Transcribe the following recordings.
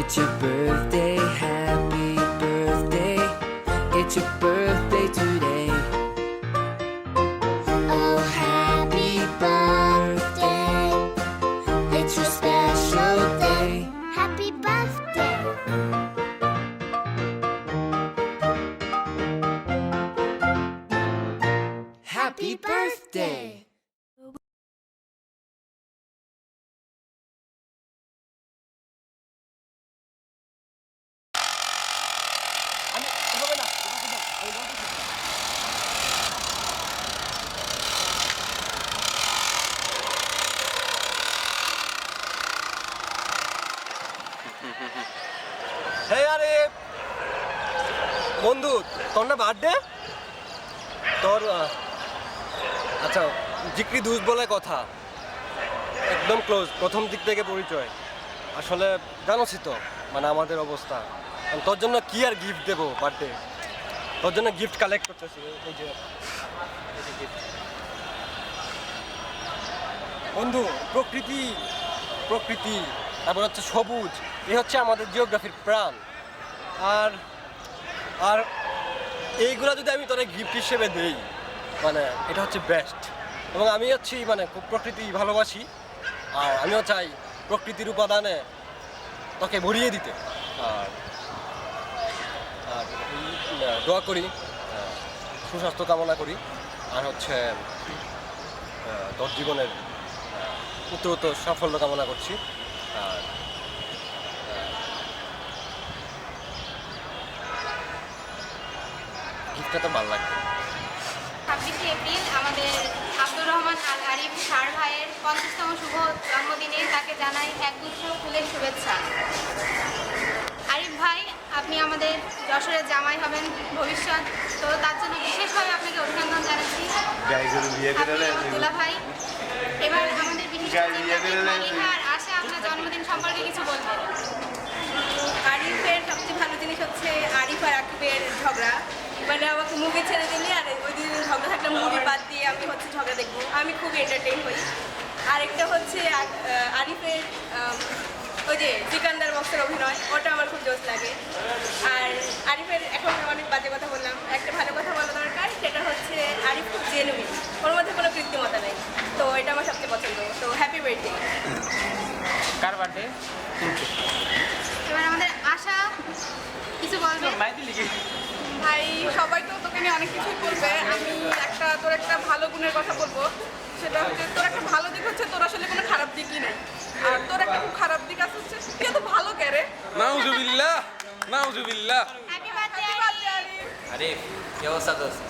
It's your birthday, happy birthday. It's your birthday today. Oh, happy birthday. It's your special day. Happy birthday! Happy birthday. বন্ধু, তোর না birthday তোর আচ্ছা জিক্রি দুস বলে কথা। একদম ক্লোজ প্রথম দিক থেকে পরিচয়। আসলে জানোসই তো মানে আমাদের অবস্থা। তোর জন্য কি আর গিফট দেবো বার্থডে তোর জন্য গিফট কালেক্ট করতেছি এই যে। বন্ধু, প্রকৃতি প্রকৃতি। তারপর হচ্ছে সবুজ, এই হচ্ছে আমাদের জিওগ্রাফির প্রাণ। আর আর এইগুলা যদি আমি তোরে গিফট হিসেবে দেই মানে এটা হচ্ছে বেস্ট এবং আমি হচ্ছি মানে খুব প্রকৃতি ভালোবাসি, আর আমিও চাই প্রকৃতির উপাদানে তোকে ভরিয়ে দিতে। আর আর দোয়া করি সুস্বাস্থ্য কামনা করি, আর হচ্ছে তোর জীবনের উত্তরোত্তর সাফল্য কামনা করছি। আর গিফটটা তো ভালো লাগবে। ছাব্বিশে এপ্রিল আমাদের আব্দুর রহমান আল আরিফ সার ভাইয়ের পঞ্চাশতম শুভ জন্মদিনে তাকে জানাই এক দুশো ফুলের শুভেচ্ছা। আরিফ ভাই আপনি আমাদের যশোরের জামাই হবেন ভবিষ্যৎ। তো তার জন্য বিশেষভাবে আপনাকে অভিনন্দন জানাচ্ছি। আপনি দুলা ভাই এবার আমাদের বিশেষ আর আশা আপনার জন্মদিন সম্পর্কে কিছু বলবেন? আরিফের সবচেয়ে ভালো জিনিস হচ্ছে আরিফ আর আকিবের ঝগড়া। মানে আমাকে মুভি ছেড়ে দিলে আর ওই দিন ঝগড়া থাকলে মুভি বাদ দিয়ে আমি হচ্ছে ঝগড়া দেখব। আমি খুব এন্টারটেইন হই। আরেকটা হচ্ছে আরিফের ওই যে সিকান্দার বক্সের অভিনয় ওটা আমার খুব জোশ লাগে। আর আরিফের এখন অনেক বাজে কথা বললাম। একটা ভালো কথা বলা দরকার সেটা হচ্ছে আরিফ খুব জেনুইন ওর মধ্যে কোনো কৃত্রিমতা নেই। তো এটা আমার সবচেয়ে পছন্দ। তো হ্যাপি বার্থডে কার বার্থডে এবার আমাদের আশা কিছু তো তোকে নিয়ে অনেক কিছুই বলবে আমি একটা তোর একটা ভালো গুণের কথা বলব। সেটা হচ্ছে তোর একটা ভালো দিক হচ্ছে তোর আসলে কোনো খারাপ দিকই নেই। আর তোর একটা খুব খারাপ দিক আছে হচ্ছে তুই এত ভালো কেরে নাউজুবিল্লাহ নাউজুবিল্লাহ। আরে কি অবস্থা দোস্ত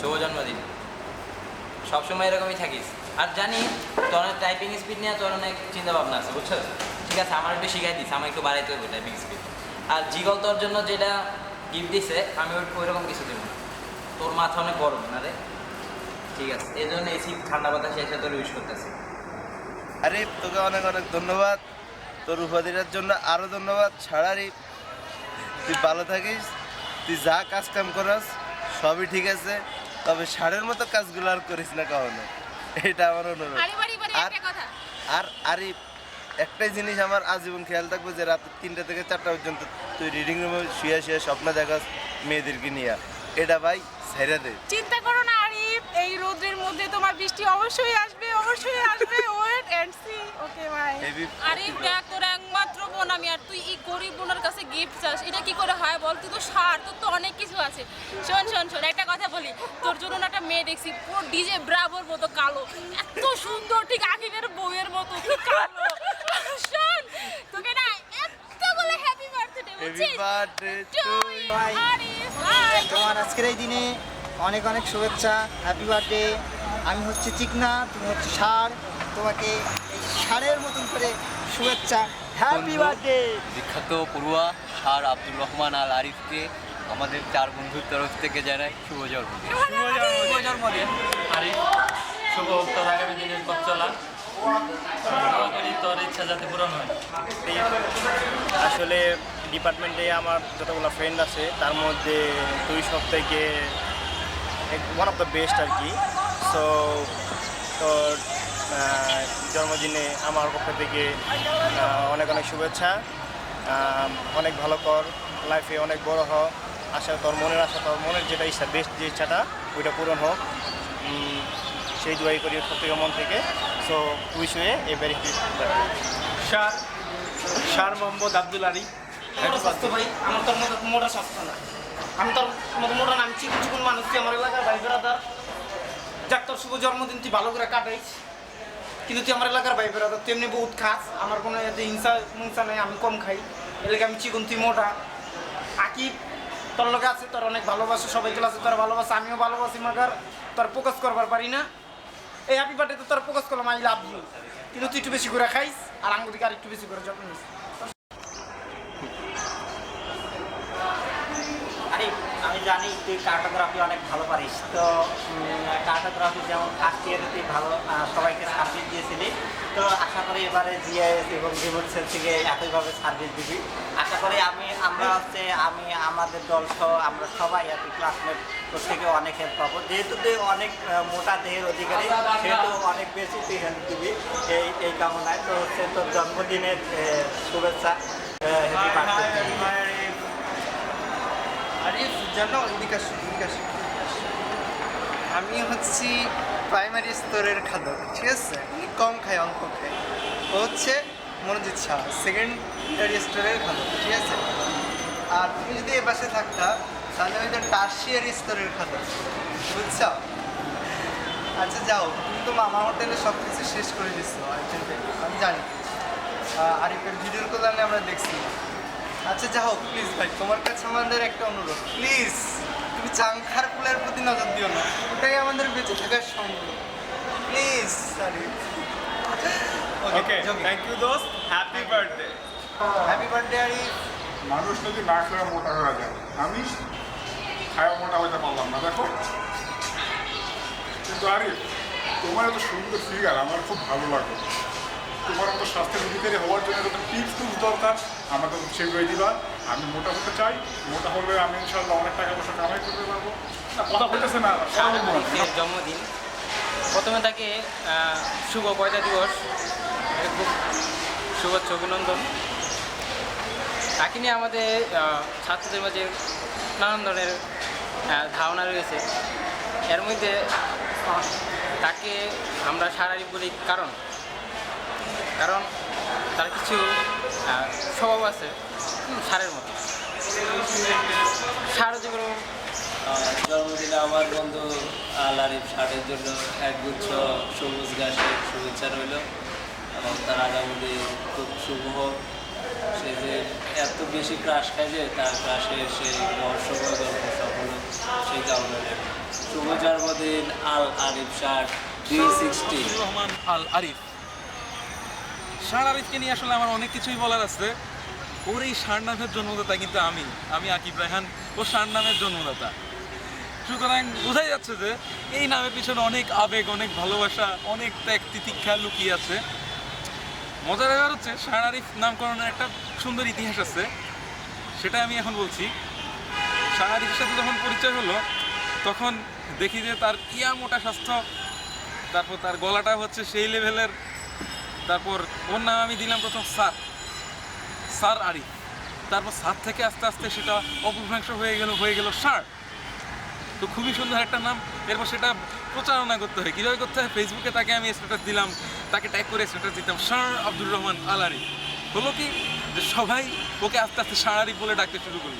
শুভ জন্মদিন। সবসময় এরকমই থাকিস। আর জানি তোর অনেক টাইপিং স্পিড নিয়ে তোর অনেক চিন্তা ভাবনা আছে বুঝছ? ঠিক আছে আমার একটু শিখাই দিস আমার একটু বাড়াইতে হবে টাইপিং স্পিড আর জিগল তোর জন্য যেটা গিফট দিছে আমি ওই ওইরকম কিছু দেবো না। তোর মাথা অনেক গরম না রে? ঠিক আছে এই জন্য এসি ঠান্ডা বাতাসে এসে তোর ইউজ করতেছি। আরে তোকে অনেক অনেক ধন্যবাদ। তোর উপাধিটার জন্য আরও ধন্যবাদ। ছাড়া ছাড়ারই তুই ভালো থাকিস তুই যা কাজ কাম করাস সবই ঠিক আছে। তবে ষাঁড়ের মতো কাজগুলো আর করিস না কখনো। এটা আমার অনুরোধ। আরে বাড়ি বাড়ি আর- আর আরে একটাই জিনিস আমার আজীবন খেয়াল থাকবে যে রাত তিনটা থেকে চারটা পর্যন্ত তুই রিডিং রুমে শুয়ে শুয়ে স্বপ্ন দেখাস মেয়েদেরকে নিয়ে। এটা ভাই ছেড়ে দে। চিন্তা করো না আরিফ এই রোদ্রের মধ্যে তোমার বৃষ্টি অবশ্যই আসবে অবশ্যই আসবে। Wait and see okay bye Arif দেখ তোর একমাত্র বোন আমি আর তুই এই গরিব বোনের কাছে গিফট চাস। এটা কি করে হয় বল? তুই তো সার তোর তো অনেক কিছু আছে। শোন শোন শোন একটা কথা বলি। তোর জন্য না একটা মেয়ে দেখছি পুরো ডিজে ব্রাভোর মতো কালো। এত সুন্দর ঠিক আকিবের বউয়ের মতো কালো শোন তোকে না এত বলে হ্যাপি বার্থডে টু তোমার আজকের এই দিনে অনেক অনেক শুভেচ্ছা হ্যাপি বার্থডে আমি হচ্ছে চিকনা তুমি হচ্ছে সার তোমাকে এই সারের মতন করে শুভেচ্ছা। হ্যাপি বার্থডে বিখ্যাত পড়ুয়া সার আব্দুর রহমান আল আরিফকে আমাদের চার বন্ধুর তরফ থেকে জানাই শুভ জন্মদিন। শুভ জন্মদিন। আরিফ শুভ আগামী দিনের পথ চলা। তোর ইচ্ছা যাতে পূরণ হয়। আসলে ডিপার্টমেন্টে আমার যতগুলো ফ্রেন্ড আছে, তার মধ্যে দুই থেকে ওয়ান অফ দ্য বেস্ট আর কি। সো তোর জন্মদিনে আমার পক্ষ থেকে অনেক অনেক শুভেচ্ছা। অনেক ভালো কর। লাইফে অনেক বড় হ। আশা তোর মনের, আশা তোর মনের যেটা ইচ্ছা বেস্ট যে ইচ্ছাটা, ওইটা পূরণ হোক। সেই দোয়াই করি সব থেকে। সো উইশ হয়ে a very sir sir Mohammad Abdul Ali স্বাস্থ্য ভাই আমার তোর মতো মোটা স্বাস্থ্য না। আমি তোর মতো মোটা না আমি চিকুন চিকুন মানুষ তুই আমার এলাকার ভাই বেড়াদার যাক তোর শুভ জন্মদিন তুই ভালো করে কাটাইস। কিন্তু তুই আমার এলাকার ভাই বেড়াদার তুই এমনি বহুত খাস। আমার কোনো এতে হিংসা হিংসা নেই আমি কম খাই। এলাকা আমি চিকুন তুই মোটা। আকিব তোর লোকে আছে তোর অনেক ভালোবাসে সবাই আছে তোর ভালোবাসে আমিও ভালোবাসি মাগার। তোর ফোকাস করবার পারি না। এই হ্যাপি বার্থডে তো তোর ফোকাস করলাম আই লাভ ইউ কিন্তু তুই একটু বেশি করে খাইস, আর আঙ্গুর দিকে আর একটু বেশি করে যত্ন নিস। আরে, আমি জানি তুই কার্টোগ্রাফি অনেক ভালো পারিস। তো কার্টোগ্রাফি যেমন ফার্স্ট ইয়ারে তুই ভালো সবাইকে সার্ভিস দিয়েছিলি। তো আশা করি এবারে জিআইএস এবং রিমোট সেল থেকে একইভাবে সার্ভিস দিবি। আশা করি, আমি, আমরা হচ্ছে, আমি, আমাদের দল সহ আমরা সবাই আর কি ক্লাসমেট থেকে অনেক হেল্প পাবো। যেহেতু তুই অনেক মোটা দেহের অধিকারী, সেহেতু অনেক বেশি তুই হেল্প দিবি এই এই কামনায়। তো হচ্ছে তোর জন্মদিনের শুভেচ্ছা। আমি হচ্ছি প্রাইমারি স্তরের খাদক, ঠিক আছে? কম খাই অঙ্ক খাই। হচ্ছে মনোজিৎ শাহ সেকেন্ডারি স্তরের খাদক ঠিক আছে? আর তুমি যদি এ পাশে থাকতা, তাহলে হয়তো টার্সিয়ারি স্তরের খাদক বুঝছ? আচ্ছা যাও, তুমি তো মামা হোটেলে সব কিছু শেষ করে দিচ্ছ আমি জানি। আরিফের ভিডিওর কল্যাণে আমরা দেখছি। আচ্ছা যা হোক প্লিজ ভাই, তোমার কাছে আমাদের একটা অনুরোধ। প্লিজ তুমি চাংখার ফুলের প্রতি নজর দিও না, ওটাই আমাদের বেঁচে থাকার সম্ভব please sorry okay thank you দোস্ত happy birthday happy birthday Arif মানুষ যদি না খেয়ে মোটা করা যায়। আমি খায়া মোটা হইতে পারলাম না দেখো। কিন্তু আরে তোমার এত সুন্দর ফিগার আমার খুব ভালো লাগে। তোমার মতো স্বাস্থ্যের অধিকারী হওয়ার জন্য যত টিপস টুপস দরকার আমাকে সেগুলোই দিবা। আমি মোটা হতে চাই মোটা হলে আমি ইনশাল্লাহ অনেক টাকা পয়সা কামাই করতে পারব। না কথা বলতেছে না জন্মদিন। প্রথমে তাকে শুভ পয়লা দিবস। খুব শুভেচ্ছা, অভিনন্দন। তাকে নিয়ে আমাদের ছাত্রদের মাঝে নানান ধরনের ধারণা রয়েছে। এর মধ্যে তাকে আমরা শারীরিক বলি কারণ। কারণ তার কিছু স্বভাব আছে সারের মতো। সার যেগুলো জন্মদিনে আমার বন্ধু আল আরিফ ষাটের জন্য একগুচ্ছ সবুজ গাছের শুভেচ্ছা রইল এবং তার আগামী খুব শুভ হোক। সে যে এত বেশি ক্রাশ খায় যে তার ক্রাশে সে রহস্যময় গল্প সফল সেই কামনা। শুভ জন্মদিন আল আরিফ ষাট থ্রি সিক্সটি রহমান আল আরিফ। শান আরিফকে নিয়ে আসলে আমার অনেক কিছুই বলার আছে। ওর এই শান নামের জন্মদাতা কিন্তু আমি আমি আকিব রায়হান। ও শান নামের জন্মদাতা। সুতরাং বোঝাই যাচ্ছে যে এই নামের পিছনে অনেক আবেগ, অনেক ভালোবাসা, অনেক ত্যাগ, তিতিক্ষা লুকিয়ে আছে। মজার ব্যাপার হচ্ছে শান আরিফ নামকরণের একটা সুন্দর ইতিহাস আছে। সেটা আমি এখন বলছি। শান আরিফের সাথে যখন পরিচয় হলো, তখন দেখি যে তার ইয়া মোটা স্বাস্থ্য, তারপর তার গলাটা হচ্ছে সেই লেভেলের, তারপর ওর নাম আমি দিলাম প্রথম সার সার আরিফ। তারপর সার থেকে আস্তে আস্তে সেটা অপভ্রংশ হয়ে গেল হয়ে গেল সার। তো খুবই সুন্দর একটা নাম। এরপর সেটা প্রচারণা করতে হয়। কীভাবে করতে হয়? ফেসবুকে তাকে আমি স্ট্যাটাস দিলাম। তাকে ট্যাগ করে স্ট্যাটাস দিতাম সার আব্দুর রহমান আলারি হলো কি? যে সবাই ওকে আস্তে আস্তে সার বলে ডাকতে শুরু করল।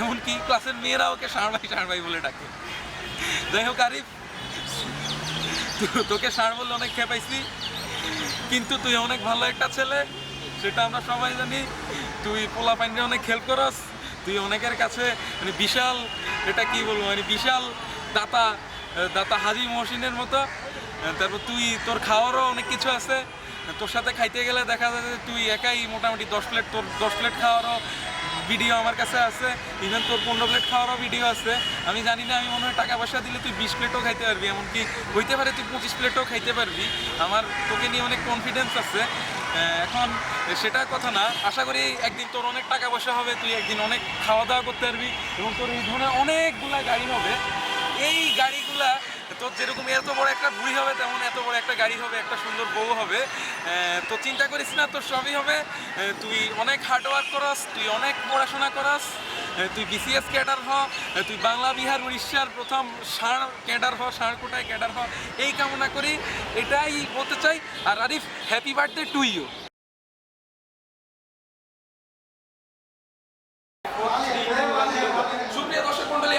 এমনকি ক্লাসের মেয়েরা ওকে সার ভাই সার বলে ডাকে। যাই হোক, আরিফ তোকে সার বললে অনেক খেপাইছি কিন্তু তুই অনেক ভালো একটা ছেলে, সেটা আমরা সবাই জানি। তুই পোলা পাইনে অনেক হেল্প করস। তুই অনেকের কাছে মানে বিশাল এটা কি বলব মানে বিশাল দাতা দাতা হাজি মহসিনের মতো। তারপর তুই, তোর খাওয়ারও অনেক কিছু আছে। তোর সাথে খাইতে গেলে দেখা যায় যে তুই একাই মোটামুটি দশ প্লেট, তোর দশ প্লেট খাওয়ারও ভিডিও আমার কাছে আছে। ইভেন তোর পনেরো প্লেট খাওয়ারও ভিডিও আছে। আমি জানি না, আমি মনে হয় টাকা পয়সা দিলে তুই বিশ প্লেটও খাইতে পারবি, এমনকি হইতে পারে তুই পঁচিশ প্লেটও খাইতে পারবি। আমার তোকে নিয়ে অনেক কনফিডেন্স আছে। এখন সেটা কথা না। আশা করি একদিন তোর অনেক টাকা পয়সা হবে, তুই একদিন অনেক খাওয়া দাওয়া করতে পারবি এবং তোর এই ধরনের অনেকগুলা গাড়ি হবে। এই গাড়িগুলা, তোর যেরকম এত বড় একটা বুড়ি হবে, তেমন এত বড় একটা গাড়ি হবে, একটা সুন্দর বউ হবে। তো চিন্তা করিস না, তোর সবই হবে। তুই অনেক হার্ডওয়ার্ক করাস, তুই অনেক পড়াশোনা করস। তুই বিসিএস ক্যাডার হ তুই বাংলা, বিহার, উড়িষ্যার প্রথম ষাঁড় ক্যাডার হ ষাঁড় কোটায় ক্যাডার হ। এই কামনা করি, এটাই বলতে চাই। আর Arif happy birthday to you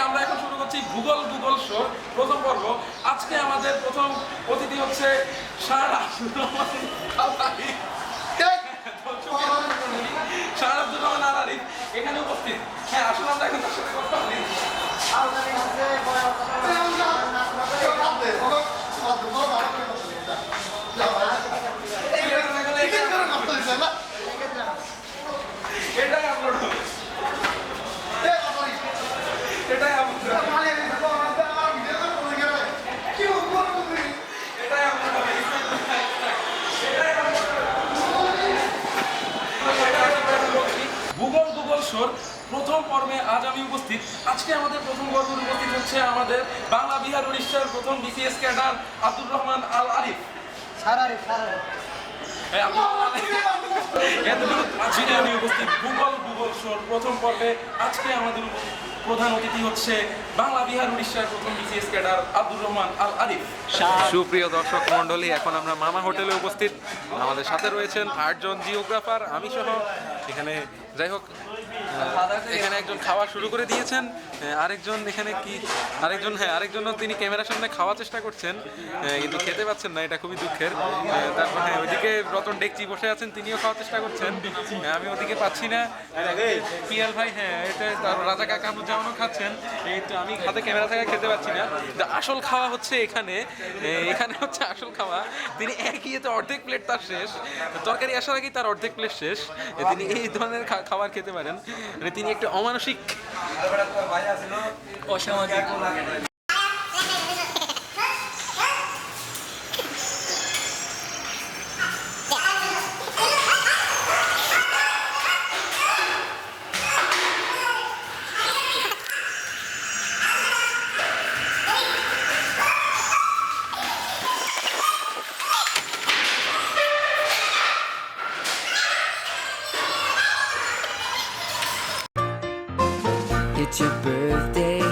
আমরা এখন শুরু করছি ভূগোল ভূগোল শো, প্রথম পর্ব। আজকে আমাদের প্রথম অতিথি হচ্ছে সারা আব্দুর রহমান আল আরিফ এখানে উপস্থিত হ্যাঁ আসলে আমরা এখন তার সাথে কথা বলি এটাই আপলোড হবে এটাই আপলোড হবে এটাই আপলোড হবে ভূগোল ভূগোল শোর প্রথম পর্বে আজ আমি উপস্থিত। আজকে আমাদের প্রথম পর্বে উপস্থিত হচ্ছে আমাদের বাংলা বিহার উড়িষ্যার প্রথম বিসিএস ক্যাডার আব্দুর রহমান আল আরিফ। রহমান আরিফ। আজকে আমি উপস্থিত। ভূগোল ভূগোল শোর প্রথম পর্বে আজকে আমাদের প্রধান অতিথি হচ্ছে বাংলা বিহার উড়িষ্যার প্রথম বিসিএস ক্যাডার আব্দুর রহমান আল আরিফ। সুপ্রিয় দর্শক মণ্ডলী এখন আমরা মামা হোটেলে উপস্থিত। আমাদের সাথে রয়েছেন আটজন জিওগ্রাফার আমি সহ এখানে যাই হোক এখানে একজন খাওয়া শুরু করে দিয়েছেন। আরেকজন এখানে কি আরেকজন হ্যাঁ আরেকজন তিনি ক্যামেরার সামনে খাওয়ার চেষ্টা করছেন কিন্তু খেতে পাচ্ছেন না এটা খুবই দুঃখের। তারপর হ্যাঁ ওইদিকে রতন ডেকচি বসে আছেন তিনিও খাওয়ার চেষ্টা করছেন। হ্যাঁ, আমি ওদিকে পাচ্ছি না। পিয়াল ভাই হ্যাঁ এটা রাজা কাকা জামানও খাচ্ছেন। এই তো আমি হাতে ক্যামেরা থেকে খেতে পাচ্ছি না। আসল খাওয়া হচ্ছে এখানে। এখানে হচ্ছে আসল খাওয়া। তিনি একই এতে অর্ধেক প্লেট তার শেষ। তরকারি আসার আগেই তার অর্ধেক প্লেট শেষ। তিনি এই ধরনের খাবার খেতে পারেন। মানে তিনি একটা অমানসিক অসামাজিক। It's your birthday